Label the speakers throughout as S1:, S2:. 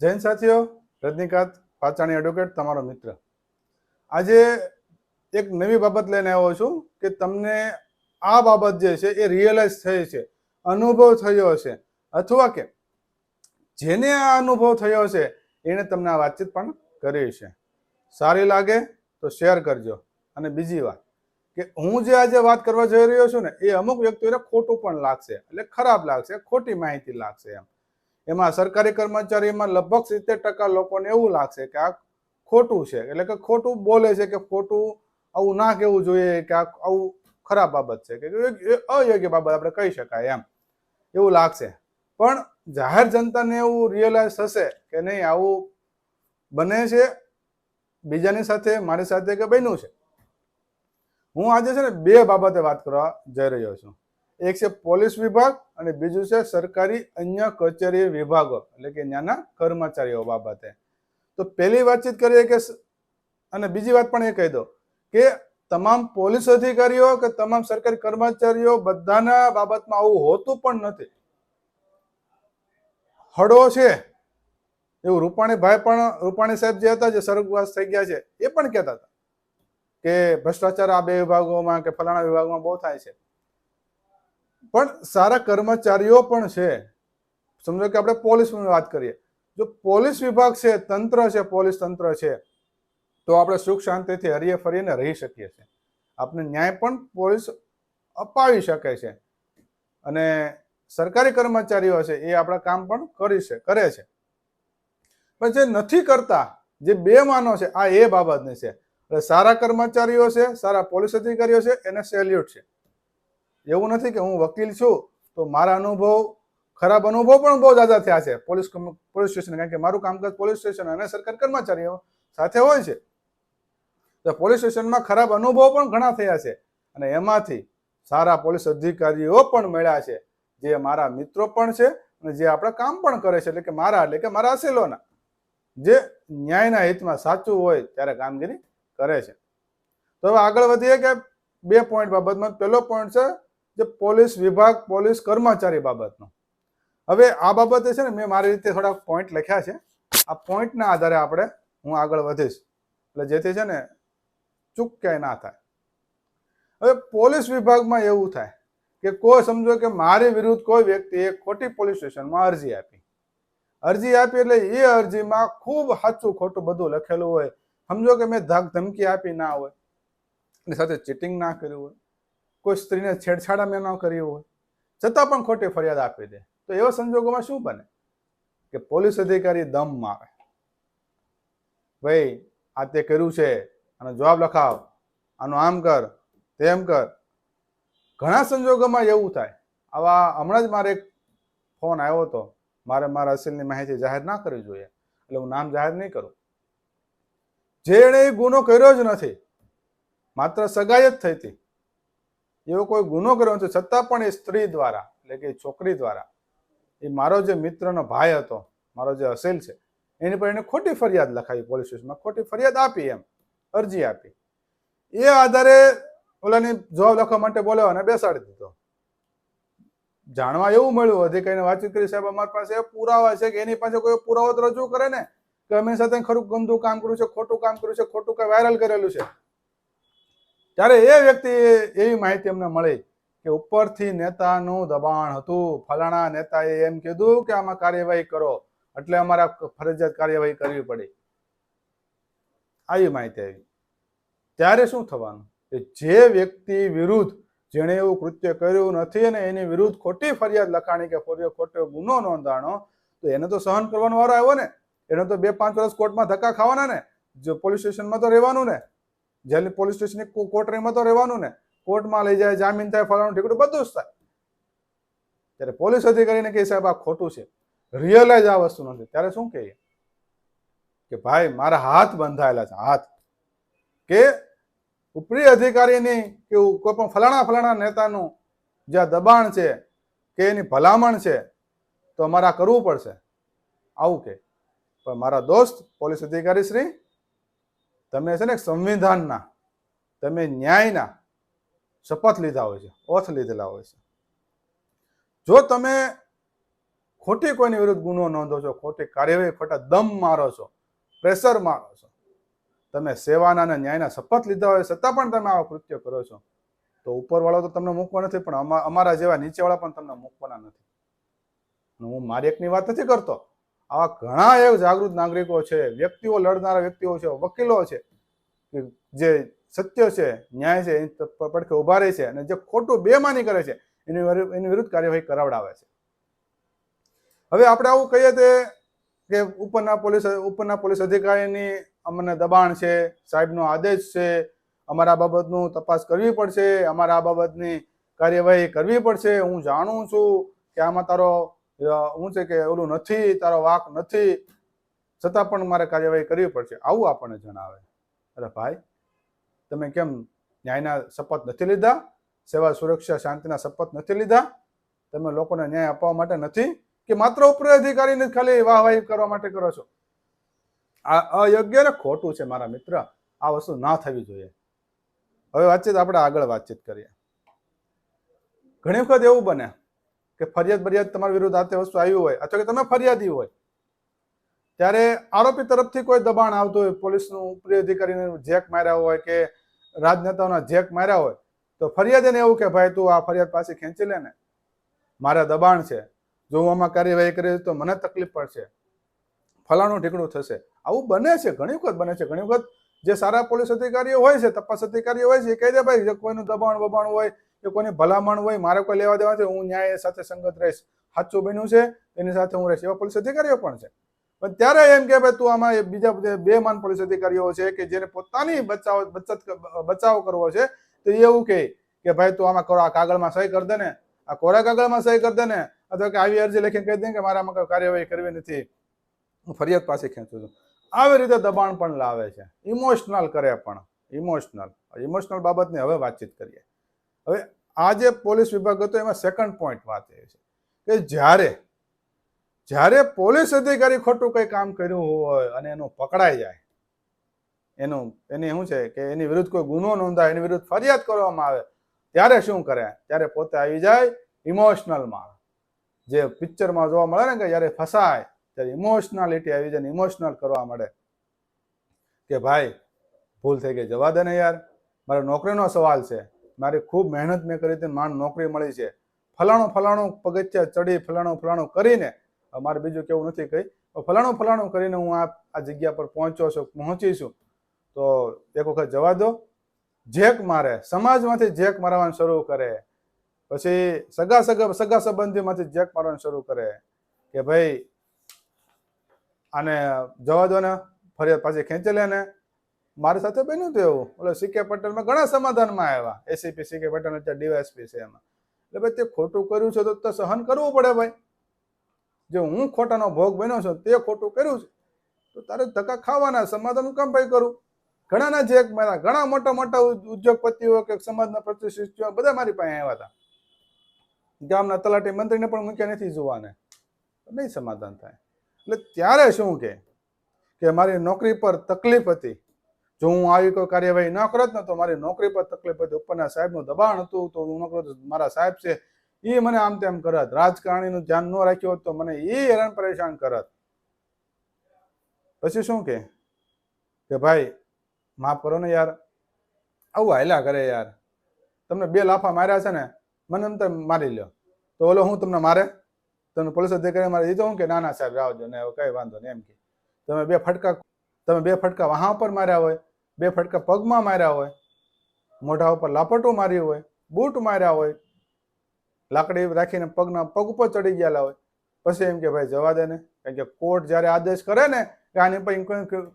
S1: જૈન સાથીઓ, રજનીકાંત પાચાણી એડવોકેટ તમારો મિત્ર. આજે એક નવી બાબત લઈને આવ્યો છું કે તમને આ બાબત જે છે એ રિયલાઇઝ થઈ છે, અનુભવ થયો હશે. અથવા કે જેને આ અનુભવ થયો છે એણે તમને આ વાતચીત પણ કરી છે. સારી લાગે તો શેર કરજો. અને બીજી વાત, કે હું જે આજે વાત કરવા જઈ રહ્યો છું ને, એ અમુક વ્યક્તિઓને ખોટું પણ લાગશે. એટલે ખરાબ લાગશે, ખોટી માહિતી લાગશે એમ. એમાં સરકારી કર્મચારીમાં લગભગ સિત્તેર ટકા લોકોને એવું લાગશે કે આ ખોટું છે. એટલે કે ખોટું બોલે છે કે ખોટું આવું ના કહેવું જોઈએ કે આ આવું ખરાબ બાબત છે. કે અયોગ્ય બાબત આપણે કહી શકાય એમ. એવું લાગશે. પણ જાહેર જનતાને એવું રિયલાઇઝ થશે કે નહીં, આવું બને છે. બીજાની સાથે, મારી સાથે કે બન્યું છે. હું આજે છે ને બે બાબતે વાત કરવા જઈ રહ્યો છું. એક છે પોલીસ વિભાગ અને બીજું છે સરકારી અન્ય કચેરી વિભાગો, એટલે કે ત્યાંના કર્મચારીઓ બાબતે. તો પહેલી વાતચીત કરીએ કે અને બીજી વાત પણ એ કહી દો કે તમામ પોલીસ અધિકારીઓ કે તમામ સરકારી કર્મચારીઓ બધાના બાબતમાં આવું હોતું પણ નથી. હડો છે. એવું રૂપાણી ભાઈ પણ, રૂપાણી સાહેબ જે હતા, જે સ્વર્ગવાસ થઈ ગયા છે, એ પણ કહેતા હતા કે ભ્રષ્ટાચાર આ બે વિભાગોમાં કે ફલાણા વિભાગમાં બહુ થાય છે. પણ સારા કર્મચારીઓ પણ છે. સમજો કે આપણે પોલીસની વાત કરીએ. જો પોલીસ વિભાગ છે, તંત્ર છે, પોલીસ તંત્ર છે, તો આપણે સુખ શાંતિથી હરીએ ફરીને રહી શકીએ છીએ. આપણે ન્યાય પણ પોલીસ અપાવી શકે છે. અને સરકારી કર્મચારીઓ છે, એ આપણા કામ પણ કરી છે, કરે છે. પણ જે નથી કરતા, જે બે માનો છે, આ એ બાબતની છે. એટલે સારા કર્મચારીઓ છે, સારા પોલીસ અધિકારીઓ છે, એને સેલ્યુટ છે. એવું નથી કે હું વકીલ છું, તો મારા અનુભવ, ખરાબ અનુભવ પણ બહુ જાદા થયા છે. પોલીસ પોલીસ સ્ટેશન, કારણ કે મારું કામકાજ પોલીસ સ્ટેશન અને સરકાર કર્મચારીઓ સાથે હોય છે. તો પોલીસ સ્ટેશનમાં ખરાબ અનુભવ પણ ઘણા થયા છે અને એમાંથી સારા પોલીસ અધિકારીઓ પણ મળ્યા છે, જે મારા મિત્રો પણ છે અને જે આપણા કામ પણ કરે છે, એટલે કે મારા, એટલે કે મારા અસેલોના જે ન્યાયના હિતમાં સાચું હોય ત્યારે કામગીરી કરે છે. તો હવે આગળ વધીએ કે બે પોઈન્ટ બાબતમાં. પહેલો પોઈન્ટ છે જે પોલીસ વિભાગ, પોલીસ કર્મચારી બાબતનો. હવે આ બાબતે છે ને મેં મારી રીતે થોડા પોઈન્ટ લખ્યા છે. આ પોઈન્ટના આધારે આપણે હું આગળ વધીશ. એટલે જેથી છે ને ચૂક ક્યાંય ના થાય. હવે પોલીસ વિભાગમાં એવું થાય કે કોઈ સમજો કે મારી વિરુદ્ધ કોઈ વ્યક્તિએ ખોટી પોલીસ સ્ટેશનમાં અરજી આપી. અરજી આપી એટલે એ અરજીમાં ખૂબ સાચું ખોટું બધું લખેલું હોય. સમજો કે મેં ધાક ધમકી આપી ના હોય. એની સાથે ચીટિંગ ના કર્યું હોય. કોઈ સ્ત્રીને છેડછાડા અમે ન કરી હોય, છતાં પણ ખોટી ફરિયાદ આપી દે. તો એવા સંજોગોમાં શું બને? કે પોલીસ અધિકારી દમ મારે. ભાઈ, આ તે કર્યું છે, આનો જવાબ લખાવ, આનું આમ કર, તેમ કર. ઘણા સંજોગોમાં એવું થાય. આવા હમણાં જ મારે ફોન આવ્યો હતો. મારે મારા અસલની માહિતી જાહેર ના કરવી જોઈએ. એટલે હું નામ જાહેર નહીં કરું. જેણે ગુનો કર્યો જ નથી. માત્ર સગાઈ જ થઈ હતી. એવો કોઈ ગુનો કર્યો નથી છતાં પણ એ સ્ત્રી દ્વારા, એટલે કે છોકરી દ્વારા, એ મારો જે મિત્રનો ભાઈ હતો, મારો જે અસેલ છે, એની પર એને ખોટી ફરિયાદ લખાવી પોલીસ સ્ટેશનમાં, ખોટી ફરિયાદ આપી એમ, અરજી આપી. એ આધારે ઓલાની જવાબ લખવા માટે બોલાવ્યો અને બેસાડી દીધો. જાણવા એવું મળ્યું અધિકારીને વાતચીત કરી સાહેબ અમારી પાસે પુરાવા છે કે એની પાસે કોઈ પુરાવો રજૂ કરે ને, કે અમે સાથે ખરું ગંદુ કામ કર્યું છે, ખોટું કામ કર્યું છે, ખોટું કઈ વાયરલ કરેલું છે. ત્યારે એ વ્યક્તિ એવી માહિતી અમને મળી કે ઉપરથી નેતાનું દબાણ હતું. ફલાણા નેતાએ એમ કીધું કે આમાં કાર્યવાહી કરો. એટલે અમારે ફરજિયાત કાર્યવાહી કરવી પડી. આવી માહિતી આવી. ત્યારે શું થવાનું? કે જે વ્યક્તિ વિરુદ્ધ જેણે એવું કૃત્ય કર્યું નથી અને એની વિરુદ્ધ ખોટી ફરિયાદ લખાણી કે ખોટી ગુનો નોંધાણો, તો એને તો સહન કરવાનો વારો આવ્યો ને. એને તો બે પાંચ વર્ષ કોર્ટમાં ધક્કા ખાવાના ને. જો પોલીસ સ્ટેશનમાં તો રહેવાનું ને. જેલની પોલીસ સ્ટેશનની કોર્ટ કોર્ટરીમાં તો રહેવાનું ને. કોર્ટમાં લઈ જાય, જામીન થાય, ફલાણું ઠીકડું બધું જ થાય. ત્યારે પોલીસ અધિકારીને કહે સાહેબ, આ ખોટું છે. રિયલાઇઝ આ વસ્તુ નથી. ત્યારે શું કહીએ? કે ભાઈ, મારા હાથ બંધાયેલા છે, હાથ. કે ઉપરી અધિકારીની કે કોઈ પણ ફલાણા ફલાણા નેતાનું જ્યાં દબાણ છે, કે એની ભલામણ છે, તો અમારે કરવું પડશે. આવું કે પણ મારા દોસ્ત, પોલીસ અધિકારી શ્રી તમે છે ને સંવિધાનના, તમે ન્યાયના શપથ લીધા હોય છે, ઓથ લીધેલા હોય છે. જો તમે ખોટી કોઈની વિરુદ્ધ ગુનો નોંધો છો, ખોટી કાર્યવાહી ખોટા દમ મારો છો, પ્રેશર મારો છો, તમે સેવાના અને ન્યાયના શપથ લીધા હોય, છતાં પણ તમે આવા કૃત્ય કરો છો, તો ઉપરવાળો તો તમને મૂકવા નથી, પણ અમા- અમારા જેવા નીચેવાળા પણ તમને મૂકવાના નથી. હું મારી એકની વાત નથી કરતો. આવા ઘણા એ જાગૃત નાગરિકો છે, વ્યક્તિઓ લડનારા વ્યક્તિઓ છે, વકીલો છે, કે જે સત્ય છે, ન્યાય છે, એની પડખે ઊભા રહે છે અને જે ખોટું બેમાની કરે છે, એની એની વિરુદ્ધ કાર્યવાહી કરાવડાવે છે. હવે આપણે આવું કહીએ તે કે ઉપરના પોલીસ ઉપરના પોલીસ અધિકારીની અમને દબાણ છે, સાહેબનો આદેશ છે, અમારા બાબતનું તપાસ કરવી પડશે, અમારા આ બાબતની કાર્યવાહી કરવી પડશે, હું જાણું છું કે આમાં તારો હું છે કે ઓલું નથી, તારો વાક નથી. છતાં પણ મારે કાર્યવાહી કરવી પડશે. આવું આપણને જણાવે. અરે ભાઈ, તમે કેમ ન્યાયના શપથ નથી લીધા? સેવા સુરક્ષા શાંતિના શપથ નથી લીધા? તમે લોકોને ન્યાય આપવા માટે નથી? કે માત્ર ઉપરી અધિકારીને ખાલી વાહવાહી કરવા માટે કરો છો? આ અયોગ્ય ને ખોટું છે મારા મિત્ર. આ વસ્તુ ના થવી જોઈએ. હવે વાતચીત, આપણે આગળ વાતચીત કરીએ. ઘણી વખત એવું બને કે ફરિયાદ બરિયાદ તમારી વિરુદ્ધ આ તે વસ્તુ આવી હોય અથવા કે તમે ફરિયાદી હોય, ત્યારે આરોપી તરફથી કોઈ દબાણ આવતું હોય, પોલીસનું ઉપરી અધિકારીને જેક માર્યા હોય કે રાજનેતાઓના જેક માર્યા હોય, તો ફરિયાદ એને એવું કે, ભાઈ, તું આ ફરિયાદ પાસે ખેંચી લે ને. મારા દબાણ છે. જો હું આમાં કાર્યવાહી કરીશ તો મને તકલીફ પડશે. ફલાણું ઢીકણું થશે. આવું બને છે, ઘણી વખત બને છે. ઘણી વખત જે સારા પોલીસ અધિકારીઓ હોય છે, તપાસ અધિકારીઓ હોય છે, એ કહી દે ભાઈ કોઈનું દબાણ બબાણ હોય, કે કોઈની ભલામણ હોય, મારે કોઈ લેવા દેવા છે, હું ન્યાય સાથે સંગત રહીશ. સાચું બન્યું છે, એની સાથે હું રહીશ. એવા પોલીસ અધિકારીઓ પણ છે. પણ ત્યારે એમ કે ભાઈ, તું આમાં બીજા બે માન પોલીસ અધિકારીઓ છે, કે જેને પોતાની બચાવ, બચત બચાવ કરવો છે, તો એવું કહે કે ભાઈ, તું આમાં કરો, આ કાગળમાં સહી કરી દે ને, આ કોરા કાગળમાં સહી કરી દે ને, અથવા કે આવી અરજી લખીને કહી દે કે મારામાં કોઈ કાર્યવાહી કરવી નથી. હું ફરિયાદ પાસે ખેંચું છું. આવી રીતે દબાણ પણ લાવે છે. ઇમોશનલ કરે પણ. ઇમોશનલ ઇમોશનલ બાબતની હવે વાતચીત કરીએ. હવે આ જે પોલીસ વિભાગ હતો, એમાં સેકન્ડ પોઈન્ટ વાત એ છે કે જ્યારે જ્યારે પોલીસ અધિકારી ખોટું કંઈ કામ કર્યું હોય અને એનું પકડાઈ જાય, એનું, એની શું છે કે એની વિરુદ્ધ કોઈ ગુનો નોંધાય, એની વિરુદ્ધ ફરિયાદ કરવામાં આવે, ત્યારે શું કરે? ત્યારે પોતે આવી જાય ઇમોશનલમાં જે પિક્ચરમાં જોવા મળે ને કે જ્યારે ફસાય ત્યારે ઇમોશનાલિટી આવી જાય ઇમોશનલ કરવા માંડે કે ભાઈ, ભૂલ થઈ ગઈ, જવા દે ને યાર. મારે નોકરીનો સવાલ છે. મારી ખૂબ મહેનત મેં કરી હતી માંડ નોકરી મળી છે. ફલાણું ફલાણું પગથિયા ચડી, ફલાણું ફલાણું કરીને મારે બીજું કેવું નથી કહી ફલાણું ફલાણું કરીને હું આ આ જગ્યા પર પહોંચ્યો છું, પહોંચી છું. તો એક વખત જવા દો. જેક મારે, સમાજમાંથી જેક મારવાનું શરૂ કરે. પછી સગા સગા સગા સંબંધીમાંથી જેક મારવાનું શરૂ કરે. કે ભાઈ આને જવા દો ને, ફરિયાદ પાછી ખેંચી લે ને. મારી સાથે બન્યું હતું એવું. ઓલો સીકે પટેલમાં ઘણા સમાધાનમાં આવ્યા. એસીપી સીકે પટેલ અત્યારે ડીવાયએસપી છે એમાં. એટલે ભાઈ તે ખોટું કર્યું છે તો તો સહન કરવું પડે ભાઈ. જો હું ખોટાનો ભોગ બન્યો છું, તે ખોટું કર્યું છે. તો તારે ધક્કા ખાવાના સમાધાન કામ ભાઈ કરું. ઘણાના જે મારા ઘણા મોટા મોટા ઉદ્યોગપતિઓ કે સમાજના પ્રતિષ્ઠિત બધા મારી પાસે આવ્યા હતા. ગામના તલાટી મંત્રીને પણ મૂક્યા નથી જોવાને. નહીં સમાધાન થાય. એટલે ત્યારે શું કે? કે મારી નોકરી પર તકલીફ હતી. જો હું આવી કોઈ કાર્યવાહી ન કરત ને તો મારી નોકરી પર તકલીફ હતી. ઉપરના સાહેબનું દબાણ હતું તો હું નોકરી મારા સાહેબ છે એ મને આમ તેમ કરત. રાજકારણીનું ધ્યાન ન રાખ્યું હોત તો મને એ હેરાન પરેશાન કરત. પછી શું કે? કે ભાઈ, માફ કરો ને યાર. આવું હાયલા કરે યાર. તમને બે લાફા માર્યા છે ને, મને એમ તમે મારી લ્યો. તો ઓલો હું તમને મારે? તમને પોલીસ અધિકારી મારે દીધો કે, ના ના, સાહેબ રાવજો ને કઈ વાંધો નહીં, એમ કે. તમે બે ફટકા, તમે બે ફટકા વાહા ઉપર માર્યા હોય, બે ફટકા પગમાં માર્યા હોય, મોઢા ઉપર લાપટો માર્યો હોય, બૂટ માર્યા હોય, લાકડી રાખીને પગના પગ ઉપર ચડી ગયેલા હોય. પછી એમ કે, ભાઈ, જવા દે ને. કારણ કે કોર્ટ જ્યારે આદેશ કરે ને કે આની પર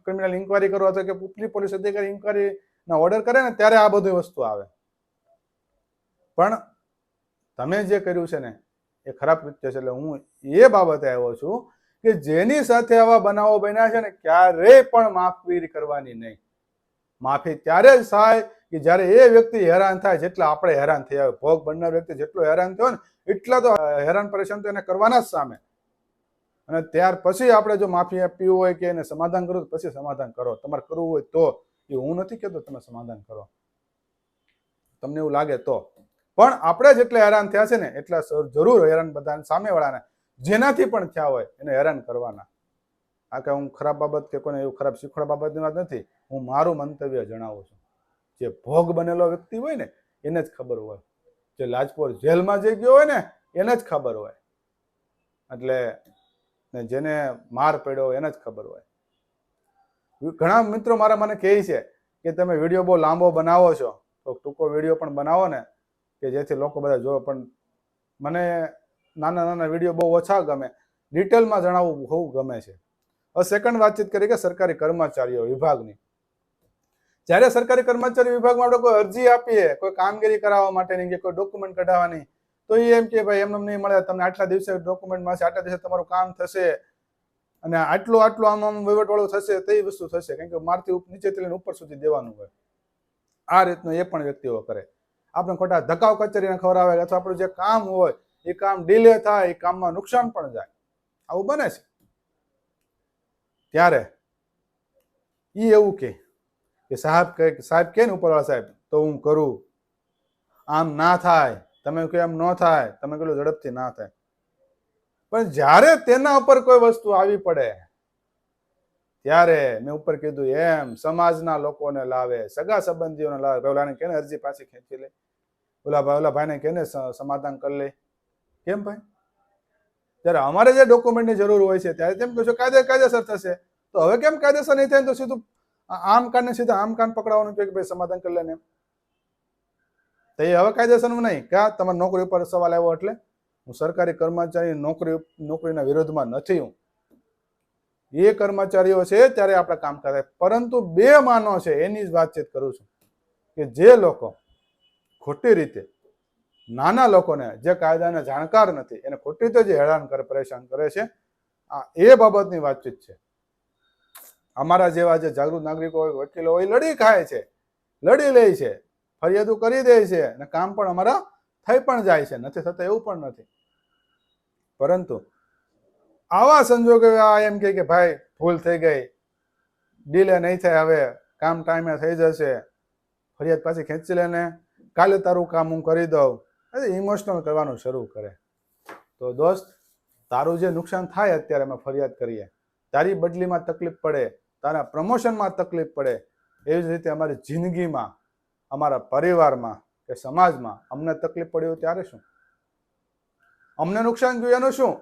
S1: ક્રિમિનલ ઇન્કવાયરી કરો અથવા કે પોલીસ અધિકારી ઇન્કવાયરીના ઓર્ડર કરે ને, ત્યારે આ બધી વસ્તુ આવે. પણ તમે જે કર્યું છે ને એ ખરાબ કૃત્ય છે. એટલે હું એ બાબતે આવ્યો છું કે જેની સાથે આવા બનાવો બન્યા છે ને ક્યારેય પણ માફી કરવાની નહીં. માફી ત્યારે જ થાય કે જ્યારે એ વ્યક્તિ હેરાન થાય જેટલા આપણે હેરાન થયા હોય. ભોગ બનનાર વ્યક્તિ જેટલો હેરાન થયો ને એટલા તો હેરાન પરેશાન તો એને કરવાના જ સામે. અને ત્યાર પછી આપણે જો માફી આપવી હોય કે એને સમાધાન કરવું પછી સમાધાન કરો. તમારે કરવું હોય તો. એ હું નથી કહેતો તમે સમાધાન કરો. તમને એવું લાગે તો. પણ આપણે જેટલે હેરાન થયા છે ને એટલા જરૂર હેરાન બધા સામેવાળાને, જેનાથી પણ થયા હોય એને હેરાન કરવાના. આ કે હું ખરાબ બાબત કે કોઈને એવું ખરાબ શીખવાડ બાબતની વાત નથી, હું મારું મંતવ્ય જણાવું છું. જે ભોગ બનેલો વ્યક્તિ હોય ને, એને જ ખબર હોય. જે લાજપોર જેલમાં જઈ ગયો હોય ને, એને જ ખબર હોય. એટલે ને જેને માર પડ્યો એને જ ખબર હોય. ઘણા મિત્રો મારા મને કહે છે કે તમે વીડિયો બહુ લાંબો બનાવો છો, તો ટૂંકો વીડિયો પણ બનાવો ને કે જેથી લોકો બધા જોવે. પણ મને નાના નાના વીડિયો બહુ ઓછા ગમે. ડિટેલમાં જણાવવું બહુ ગમે છે. હવે સેકન્ડ વાતચીત કરી કે સરકારી કર્મચારીઓ વિભાગની. જ્યારે સરકારી કર્મચારી વિભાગમાં આપણે કોઈ અરજી આપીએ, કોઈ કામગીરી કરાવવા માટેની કે કોઈ ડોક્યુમેન્ટ કઢાવવાની, તો એ એમ કે ભાઈ એમને નહીં મળે, તમને આટલા દિવસે ડોક્યુમેન્ટ મળશે, આટલા દિવસે તમારું કામ થશે. અને આટલું આટલું આમ આમ વહીવટવાળું થશે, તે વસ્તુ થશે. કારણ કે મારથી નીચેથી લઈને ઉપર સુધી દેવાનું હોય. આ રીતનું એ પણ વ્યક્તિઓ કરે. આપણે ખોટા ધક્કાઓ કચેરીને ખવડાવે અથવા આપણું જે કામ હોય, એ કામ ડીલે થાય, એ કામમાં નુકસાન પણ જાય. આવું બને છે. ત્યારે એ એવું કે કે સાહેબ કે સાહેબ કે ને ઉપરવાળા સાહેબ, તો હું કરું? આમ ના થાય. તમે કહો એમ ન થાય. તમે કહો ઝડપથી ના થાય. પણ જ્યારે તેના ઉપર કોઈ વસ્તુ આવી પડે, ત્યારે મેં ઉપર કીધું એમ, સમાજના લોકોને લાવે, સગા સંબંધીઓને લાવે. પેલાને કેને અરજી પાછી ખેંચી લે. ઓલા ભાઈ ઓલા ભાઈને કેને સમાધાન કરી લે. કેમ ભાઈ? જ્યારે અમારે જે ડોક્યુમેન્ટની જરૂર હોય છે, ત્યારે તેમ કહેશો કાયદે, કાયદેસર થશે. તો હવે કેમ કાયદેસર નહીં થાય તો સીધું આમ કાન ને સીધા આમ કાન પકડાવવાનું કે ભાઈ સમાધાન કરી લે ને તો એ હવે કાયદેસરનું નહીં. કે તમારી નોકરી ઉપર સવાલ આવ્યો એટલે? હું સરકારી કર્મચારી નોકરી, નોકરીના વિરોધમાં નથી હું. એ કર્મચારીઓ છે, ત્યારે આપણે કામ કરે. પરંતુ બે માનો છે, એની જ વાતચીત કરું છું. કે જે લોકો ખોટી રીતે નાના લોકોને જે કાયદાને જાણકાર નથી, એને ખોટી રીતે જે હેરાન કરે, પરેશાન કરે છે, આ એ બાબતની વાતચીત છે. અમારા જેવા જે જાગૃત નાગરિકો હોય, વકીલો હોય લડી ખાય છે, લડી લે છે, ફરિયાદો કરી દે છે અને કામ પણ અમારા થઈ પણ જાય છે, નથી થતા એવું પણ નથી. પરંતુ આવા સંજોગે આ એમ કહે કે ભાઈ, ભૂલ થઈ ગઈ, ડીલે નહીં થાય, હવે કામ ટાઈમે થઈ જશે, ફરિયાદ પાછી ખેંચી લે ને કાલે તારું કામ હું કરી દઉં. ઇમોશનલ કરવાનું શરૂ કરે. તો દોસ્ત, તારું જે નુકસાન થાય અત્યારે અમે ફરિયાદ કરીએ. તારી બદલીમાં તકલીફ પડે, તારા પ્રમોશનમાં તકલીફ પડે. એવી જ રીતે અમારી જિંદગીમાં, અમારા પરિવારમાં કે સમાજમાં અમને તકલીફ પડી હોય ત્યારે શું? અમને નુકસાન જોયું એનું શું?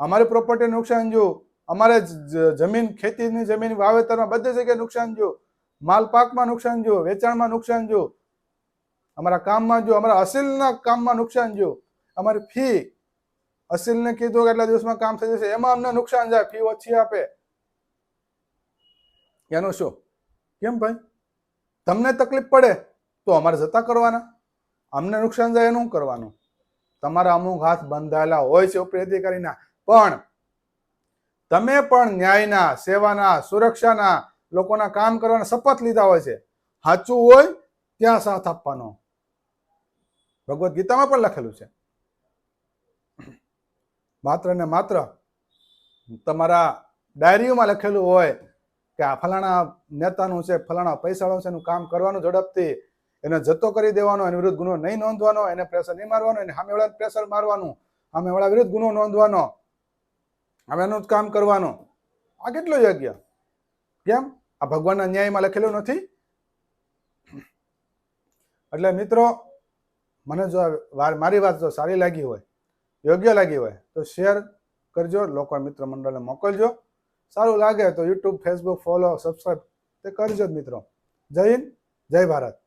S1: અમારી પ્રોપર્ટી નુકસાન જોયું અમારે જમીન, ખેતીની જમીન વાવેતરમાં બધી જગ્યાએ નુકસાન જોયું માલ પાકમાં નુકસાન જોયું વેચાણમાં નુકસાન જોયું અમારા કામમાં જો, અમારા અસીલના કામમાં નુકસાન જો, અમારી ફી, અસીલને કીધું કે એટલા દિવસમાં કામ થઈ જશે, એમાં અમને નુકસાન જાય, ફી ઓછી આપે. એનું શું? કેમ ભાઈ? તમને તકલીફ પડે, તો અમારે જતા કરવાના. અમને નુકસાન જાય એનું કરવાનું. તમારા અમુક હાથ બંધાયેલા હોય છે ઉપરી અધિકારીના, પણ તમે પણ ન્યાયના, સેવાના, સુરક્ષાના, લોકોના કામ કરવાના શપથ લીધા હોય છે. સાચું હોય, ત્યાં સાથ આપવાનો. ભગવદ્ ગીતામાં પણ લખેલું છે. માત્ર ને માત્ર તમારા ડાયરીઓમાં લખેલું હોય કે આ ફલાણા નેતાનું છે, ફલાણા પૈસાનું છે, એનું કામ કરવાનું ઝડપથી, એને જતો કરી દેવાનો, એની વિરુદ્ધ ગુનો નહીં નોંધવાનો, એને પ્રેશર નહીં મારવાનો, એને સામેવાળા પ્રેશર મારવાનું સામેવાળા વિરુદ્ધ ગુનો નોંધવાનો હવે એનું જ કામ કરવાનું. આ કેટલું યોગ્ય? કેમ? આ ભગવાનના ન્યાયમાં લખેલું નથી? એટલે મિત્રો મને જો મારી વાત જો સારી લાગી હોય, યોગ્ય લાગી હોય, તો શેર કરજો, લોકો મિત્ર મંડળને મોકલજો. સારું લાગે તો યુટ્યુબ ફેસબુક ફોલો સબસ્ક્રાઈબ તે કરજો જ મિત્રો. જય હિન્દ, જય ભારત.